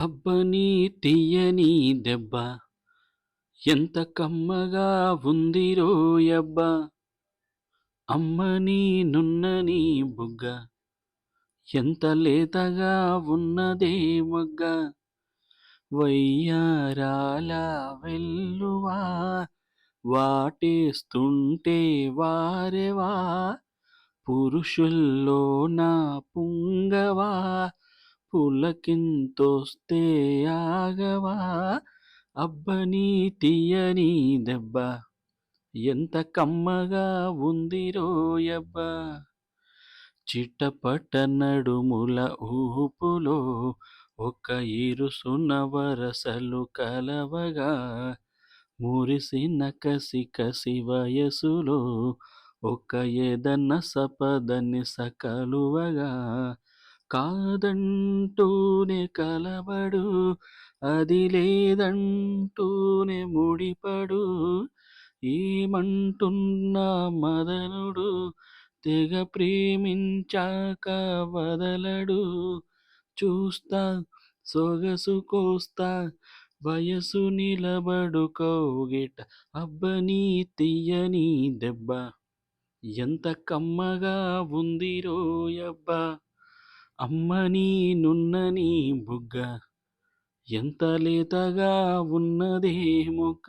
అబ్బని తీయని దెబ్బ. ఎంత కమ్మగా ఉంది రోయబ్బ. అమ్మని నున్నని బుగ్గ. ఎంత లేతగా ఉన్నదే మగ్గ. వయ్యారాల వెల్లువా. వాటేస్తుంటే వారెవా. పురుషుల్లో నా పుంగవా. పులకింతోస్తే ఆగవా? అబ్బని తీయని దెబ్బ. ఎంత కమ్మగా ఉంది రోయబ్బ చిట్టపట్ట నడుముల ఊపులో ఒక ఇరుసున వరసలు కలవగా మురిసిన కసి కసి వయసులో ఒక ఏదన్న సపదని సకలువగా కాదంటూనే కలబడు అది లేదంటూనే ముడిపడు. ఏమంటున్న మదనుడు తెగ ప్రేమించాక వదలడు. చూస్తా సొగసు కోస్తా వయసు నిలబడు కౌగిట అబ్బని తీయని దెబ్బ. ఎంత కమ్మగా ఉంది రోయబ్బా అమ్మని నున్నని బుగ్గ ఎంత లేతగా ఉన్నదే మొగ్గ